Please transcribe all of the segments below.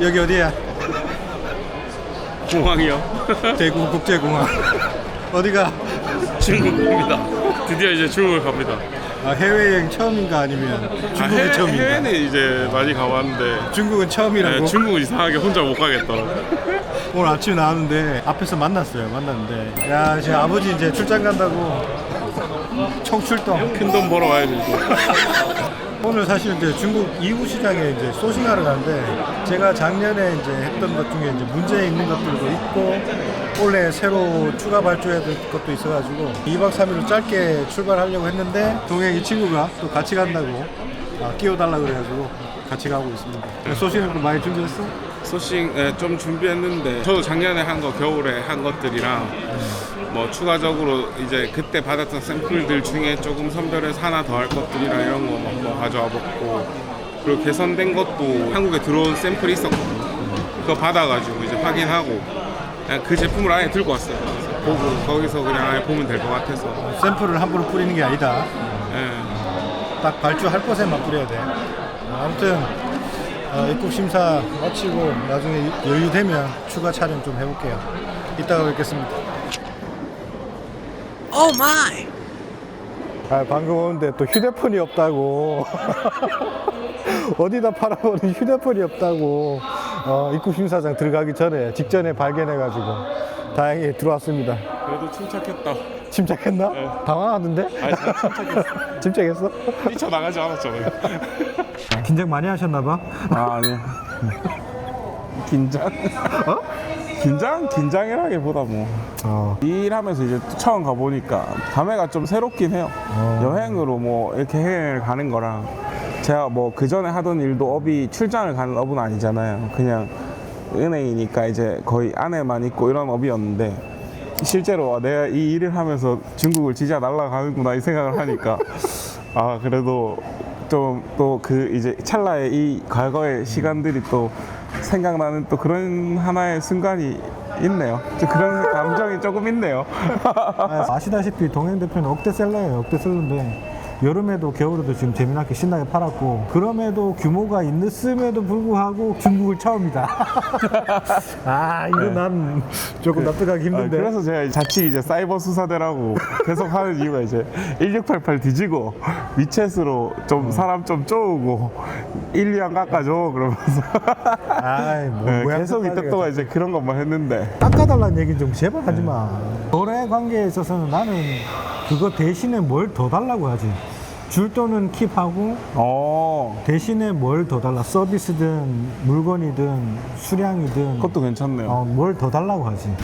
여기 어디야? 공항이요. 대구 국제공항. 어디가? 중국입니다. 드디어 이제 중국을 갑니다. 아, 해외여행 처음인가 아니면 아, 중국이 해외, 처음인가? 해외는 이제 많이 가봤는데 중국은 처음이라고? 네, 중국은 이상하게 혼자 못 가겠더라고. 오늘 아침에 나왔는데 앞에서 만났어요. 만났는데 야 지금 아버지 이제 출장 간다고 총출동. 큰 돈 벌어 와야지 이제. 오늘 사실 이제 중국 이후 시장에 이제 소싱하러 가는데 제가 작년에 이제 했던 것 중에 이제 문제 있는 것들도 있고 올해 새로 추가 발주해야 될 것도 있어가지고 2박 3일로 짧게 출발하려고 했는데 동행 이 친구가 또 같이 간다고 아, 끼워달라 그래가지고 같이 가고 있습니다. 소싱을 또 많이 준비했어? 소싱 네, 좀 준비했는데 저도 작년에 한 거 겨울에 한 것들이랑 뭐 추가적으로 이제 그때 받았던 샘플들 중에 조금 선별해서 하나 더 할 것들이랑 이런 거뭐 한번 가져와 봤고 그리고 개선된 것도 한국에 들어온 샘플이 있었거든요. 그거 받아가지고 이제 확인하고 그냥 그 제품을 아예 들고 왔어요. 보고 거기서 그냥 아예 보면 될 것 같아서. 샘플을 함부로 뿌리는 게 아니다. 예. 딱 발주할 곳에만 뿌려야 돼. 아무튼 어, 입국 심사 마치고 나중에 여유 되면 추가 촬영 좀 해볼게요. 이따가 뵙겠습니다. Oh my! 아, 방금 오는데 또 휴대폰이 없다고. 어디다 팔아보는 휴대폰이 없다고. 어, 입국 심사장 들어가기 전에 직전에 발견해가지고 다행히 들어왔습니다. 그래도 침착했다. 침착했나? 네. 당황하던데? 아니, 잘 침착했어. 침착했어? 뛰쳐나가지 않았잖아요. 긴장 많이 하셨나봐. 아, 아니요. 긴장? 어? 긴장? 긴장이라기보다 뭐. 어. 일하면서 이제 또 처음 가보니까 감회가 좀 새롭긴 해요. 여행으로 뭐 이렇게 해외를 가는 거랑 제가 뭐 그 전에 하던 일도 업이 출장을 가는 업은 아니잖아요. 그냥 은행이니까 이제 거의 안에만 있고 이런 업이었는데 실제로 아, 내가 이 일을 하면서 중국을 지자 날아가는구나 이 생각을 하니까 아 그래도 좀 또 그 이제 찰나의 이 과거의 시간들이 또 생각나는 또 그런 하나의 순간이 있네요. 좀 그런 감정이 조금 있네요. 아, 아시다시피 동행 대표는 억대셀러예요. 억대셀러인데 여름에도 겨울에도 지금 재미나게 신나게 팔았고 그럼에도 규모가 있음에도 불구하고 중국을 처음이다. 아 이거 난 조금 납득하기 아, 힘든데. 그래서 제가 자칫 이제 사이버 수사대라고 계속 하는 이유가 이제 1688 뒤지고 위챗으로 좀 사람 좀 쪼우고 1, 2안 깎아줘 그러면서 아이 뭐 네, 계속 이때 동안 이제 그런 것만 했는데 깎아달라는 얘기 좀 제발 하지 마. 거래 관계에 있어서는 나는 그거 대신에 뭘 더 달라고 하지. 줄 돈은 킵하고 어 대신에 뭘 더 달라. 서비스든 물건이든 수량이든 그것도 괜찮네요. 어, 뭘 더 달라고 하지.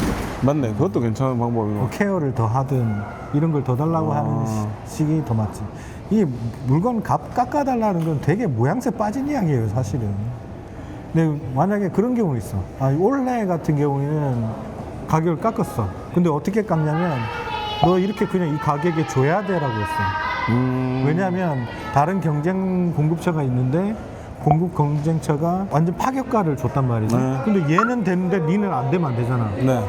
맞네 그것도 괜찮은 방법이고 뭐 케어를 더 하든 이런 걸 더 달라고 아. 하는 시- 식이 더 맞지. 이 물건 값 깎아달라는 건 되게 모양새 빠진 이야기예요, 사실은. 근데 만약에 그런 경우 있어. 아, 올해 같은 경우에는 가격을 깎았어. 근데 어떻게 깎냐면 너 이렇게 그냥 이 가격에 줘야 돼라고 했어. 음, 왜냐하면 다른 경쟁 공급처가 있는데 공급 경쟁처가 완전 파격가를 줬단 말이지. 네. 근데 얘는 되는데 니는 안 되면 안 되잖아. 네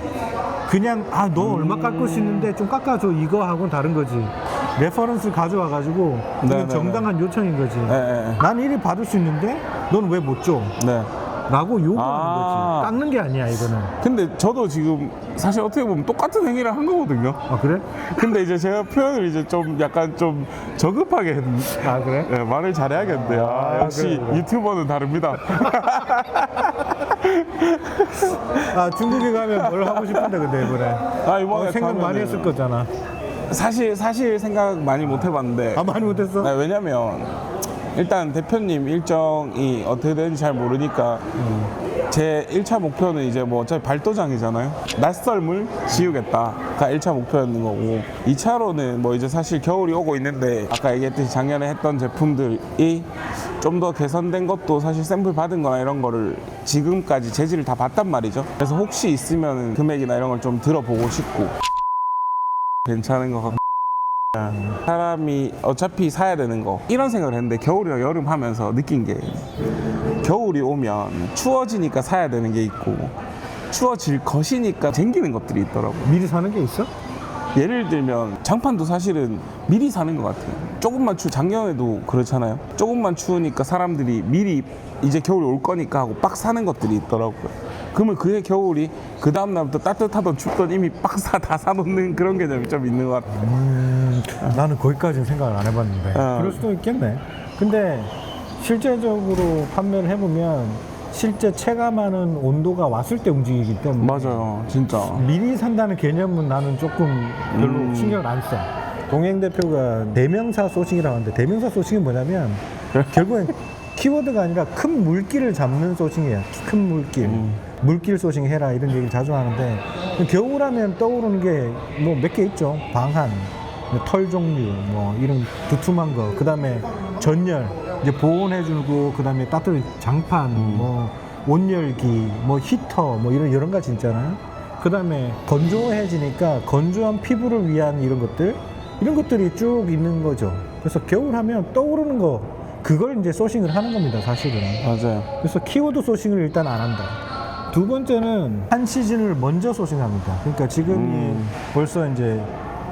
그냥 아 너 얼마 깎을 수 있는데 좀 깎아줘 이거 하고는 다른 거지 레퍼런스 가져와 가지고 네, 네, 정당한 요청인 거지 네, 네. 난 이리 받을 수 있는데 넌 왜 못 줘? 네. 라고 요구하는 아. 거지 깎는 게 아니야 이거는 근데 저도 지금 사실 어떻게 보면 똑같은 행위를 한 거거든요. 아 그래? 근데 이제 제가 표현을 이제 좀 약간 좀 저급하게 했, 아 그래? 네, 말을 잘해야겠는데요. 아, 아, 역시 그래, 그래. 유튜버는 다릅니다. 아 중국에 가면 뭘 하고 싶은데 근데 이번에 아, 이번에 어, 생각 많이 가면은 했을 거잖아 사실 사실 생각 많이 못 해봤는데 아 많이 못했어? 네, 왜냐면 일단 대표님 일정이 어떻게 되는지 잘 모르니까 제 1차 목표는 이제 뭐 어차피 발도장이잖아요. 낯설물 지우겠다가 1차 목표였는 거고 2차로는 뭐 이제 사실 겨울이 오고 있는데 아까 얘기했듯이 작년에 했던 제품들이 좀 더 개선된 것도 사실 샘플 받은 거나 이런 거를 지금까지 재질을 다 봤단 말이죠. 그래서 혹시 있으면 금액이나 이런 걸 좀 들어보고 싶고 괜찮은 것 같고 사람이 어차피 사야 되는 거 이런 생각을 했는데 겨울이랑 여름 하면서 느낀 게 겨울이 오면 추워지니까 사야 되는 게 있고 추워질 것이니까 쟁기는 것들이 있더라고 미리 사는 게 있어? 예를 들면 장판도 사실은 미리 사는 것 같아요. 조금만 추 작년에도 그렇잖아요. 조금만 추우니까 사람들이 미리 이제 겨울이 올 거니까 하고 빡 사는 것들이 있더라고요. 그러면 그해 겨울이 그 다음 날부터 따뜻하던 춥던 이미 빡 사 다 사놓는 그런 개념이 좀 있는 것 같아요. 음, 나는 거기까지는 생각을 안 해봤는데 어. 그럴 수도 있겠네. 근데 실제적으로 판매를 해보면 실제 체감하는 온도가 왔을 때 움직이기 때문에 맞아요, 진짜. 미리 산다는 개념은 나는 조금 별로 음. 신경을 안 써. 동행 대표가 대명사 소싱이라고 하는데 대명사 소싱이 뭐냐면 결국엔 키워드가 아니라 큰 물기를 잡는 소싱이에요. 큰 물길. 음. 물길 소싱 해라 이런 얘기를 자주 하는데 겨울하면 떠오르는 게 뭐 몇 개 있죠. 방한, 뭐 털 종류, 뭐 이런 두툼한 거. 그 다음에 전열, 이제 보온해 주고 그 다음에 따뜻한 장판, 뭐 온열기, 뭐 히터, 뭐 이런 여러 가지 있잖아요. 그 다음에 건조해지니까 건조한 피부를 위한 이런 것들 이런 것들이 쭉 있는 거죠. 그래서 겨울 하면 떠오르는 거 그걸 이제 소싱을 하는 겁니다, 사실은. 맞아요. 그래서 키워드 소싱을 일단 안 한다. 두 번째는 한 시즌을 먼저 소싱합니다. 그러니까 지금이 음. 벌써 이제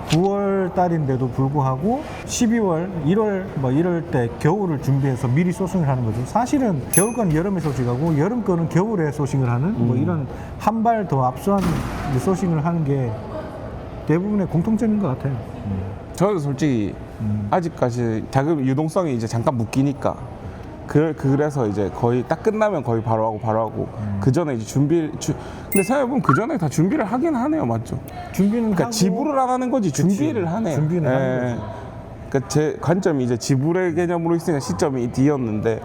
9월 달인데도 불구하고 12월, 1월 뭐 이럴 때 겨울을 준비해서 미리 소싱을 하는 거죠. 사실은 겨울 건 여름에 소싱하고 여름 거는 겨울에 소싱을 하는 뭐 이런 한 발 더 앞서한 소싱을 하는 게 대부분의 공통점인 것 같아요. 저는 솔직히 음. 아직까지 자금 유동성이 이제 잠깐 묶이니까 그, 그래서 이제 거의 딱 끝나면 거의 바로 하고 바로 하고 음. 그 전에 이제 준비 주, 근데 생각해보면 그 전에 다 준비를 하긴 하네요 맞죠? 준비는 그러니까 하고 지불을 안 하는 거지 준비를 하네요 준비는 하는 예. 그러니까 제 관점이 이제 지불의 개념으로 있으니까 시점이 D였는데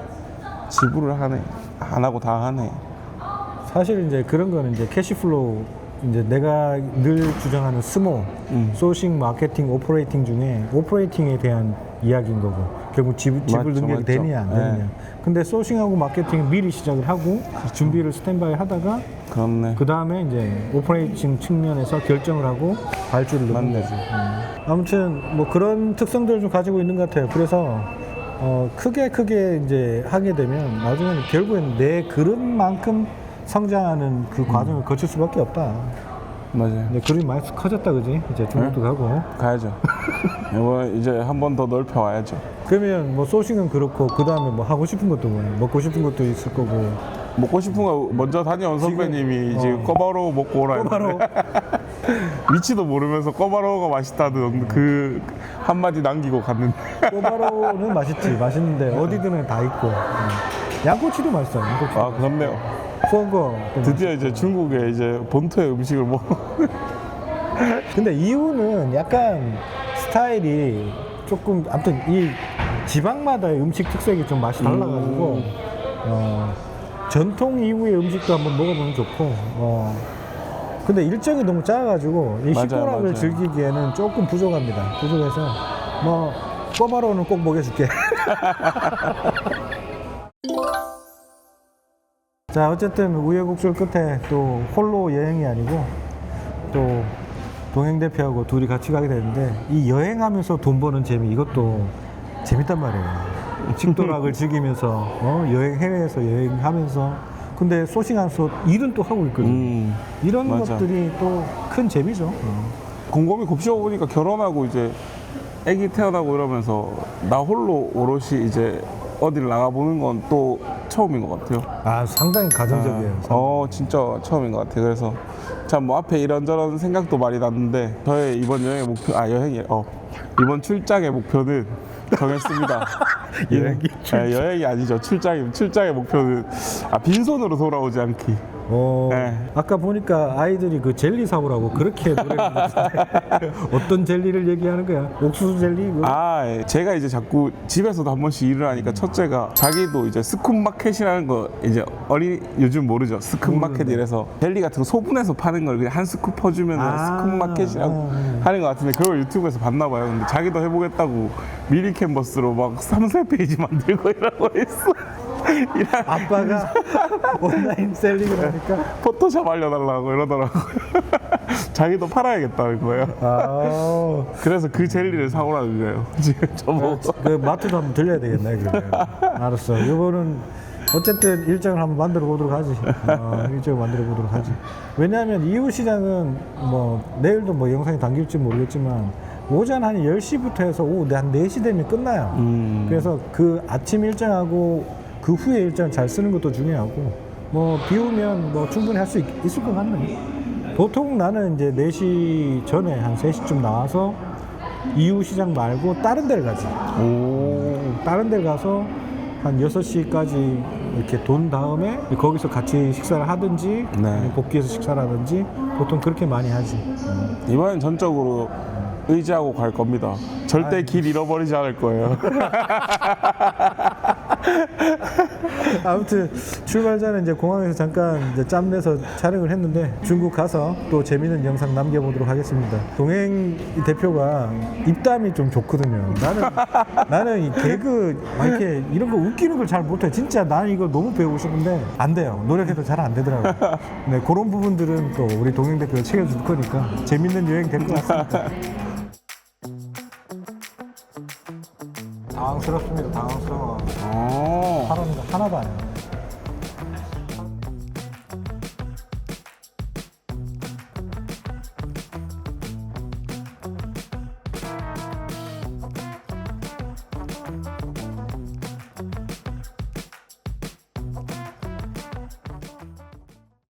지불을 하네 안 하고 다 하네 사실 이제 그런 거는 이제 캐시플로우 이제 내가 늘 주장하는 스모 음. 소싱 마케팅 오퍼레이팅 중에 오퍼레이팅에 대한 이야기인 거고 결국 지불, 지불 맞죠, 능력이 맞죠. 되느냐 안 되느냐 네. 근데 소싱하고 마케팅은 미리 시작을 하고 그렇죠. 준비를 스탠바이 하다가 그렇네 그 다음에 이제 오퍼레이팅 측면에서 결정을 하고 발주를 넣는 맞네. 거지 음. 아무튼 뭐 그런 특성들을 좀 가지고 있는 것 같아요 그래서 어, 크게 크게 이제 하게 되면 나중에는 결국엔 내 그릇만큼 성장하는 그 과정을 거칠 수밖에 없다. 맞아요 이제 그릇이 많이 커졌다, 그지? 이제 중국도 가고. 가야죠 이번 이제 한 번 더 넓혀 와야죠 그러면 뭐 소싱은 그렇고 그 다음에 뭐 하고 싶은 것도 뭐 먹고 싶은 것도 있을 거고. 먹고 싶은 거 먼저 다녀온 선배님이 지금, 어. 꺼바로우 먹고 오라 바로 했는데 위치도 모르면서 꺼바로우가 맛있다던 그 한마디 남기고 갔는데 꼬바로우는 맛있지, 맛있는데 어디든 다 있고. 음. 양꼬치도 맛있어요. 양꼬치. 아 그렇네요 포거. 드디어 이제 중국의 이제 본토의 음식을 먹 근데 이유는 약간 스타일이 조금 아무튼 이 지방마다의 음식 특색이 좀 맛이 달라가지고 음. 어, 전통 이후의 음식도 한번 먹어보면 좋고 어, 근데 일정이 너무 작아가지고 이 맞아요, 식도락을 맞아요. 즐기기에는 조금 부족합니다 부족해서 뭐 꼬마로는 꼭 먹여줄게 자 어쨌든 우여곡절 끝에 또 홀로 여행이 아니고 또 동행 대표하고 둘이 같이 가게 되는데 이 여행하면서 돈 버는 재미 이것도 재밌단 말이에요. 식도락을 즐기면서 어, 여행 해외에서 여행하면서 근데 소싱하면서 일은 또 하고 있거든. 음, 이런 맞아. 것들이 또 큰 재미죠. 어. 곰곰이 곱씹어 보니까 결혼하고 이제 아기 태어나고 이러면서 나 홀로 오롯이 이제 어디를 나가보는 건 또 처음인 것 같아요. 아 상당히 가정적이에요. 어 진짜 처음인 것 같아요. 그래서 참 뭐 앞에 이런저런 생각도 많이 났는데 저의 이번 여행의 목표 아 여행이 어 이번 출장의 목표는 정했습니다. 여행이 예, 여행이 아니죠. 출장이 출장의 목표는 아 빈손으로 돌아오지 않기. 어, 네. 아까 보니까 아이들이 그 젤리 사오라고 그렇게 노래하는데 어떤 젤리를 얘기하는 거야? 옥수수 젤리? 그거? 아, 예. 제가 이제 자꾸 집에서도 한 번씩 일을 하니까 첫째가 자기도 이제 스쿱마켓이라는 거 이제 어린 요즘 모르죠. 스쿱마켓 이래서 젤리 같은 거 소분해서 파는 걸 그냥 한 스쿱 퍼주면 아, 스쿱마켓이라고 아, 하는 것 같은데 그걸 유튜브에서 봤나 봐요. 근데 자기도 해보겠다고 미리 캔버스로 막 3, 4페이지 만들고 이러고 있어. 아빠가 온라인 셀링을 하니까 포토샵 알려달라고 이러더라고. 자기도 팔아야겠다는 거예요. 아, 그래서 그 젤리를 사오라는 거예요. 지금 저보고. 그 마트도 한번 들려야 되겠네 그러면. 알았어. 이거는 어쨌든 일정을 한번 만들어 보도록 하지. 어, 일정을 만들어 보도록 하지. 왜냐하면 이후 시장은 뭐 내일도 뭐 영상이 담길지 모르겠지만 오전 한 10시부터 해서 오후 한 4시 되면 끝나요. 음. 그래서 그 아침 일정하고 그 후에 일정 잘 쓰는 것도 중요하고 뭐 비 오면 뭐 충분히 할 수 있을 것 같네. 보통 나는 이제 4시 전에 한 3시쯤 나와서 이후 시장 말고 다른 데를 가지. 오. 다른 데 가서 한 6시까지 이렇게 돈 다음에 거기서 같이 식사를 하든지 네. 복귀해서 식사를 하든지 보통 그렇게 많이 하지. 이번엔 전적으로 의지하고 갈 겁니다. 절대 길 잃어버리지 않을 거예요. 아무튼 출발 전에 이제 공항에서 잠깐 이제 짬 내서 촬영을 했는데 중국 가서 또 재밌는 영상 남겨보도록 하겠습니다. 동행 이 대표가 입담이 좀 좋거든요. 나는 나는 이 개그 막 이렇게 이런 거 웃기는 걸 잘 못해. 진짜 나는 이거 너무 배우고 싶은데 안 돼요. 노력해도 잘 안 되더라고요. 네 그런 부분들은 또 우리 동행 대표가 챙겨줄 거니까 재밌는 여행 될 것 같습니다. 당황스럽습니다. 당황스러워. 어. 거 하나도 안 해요.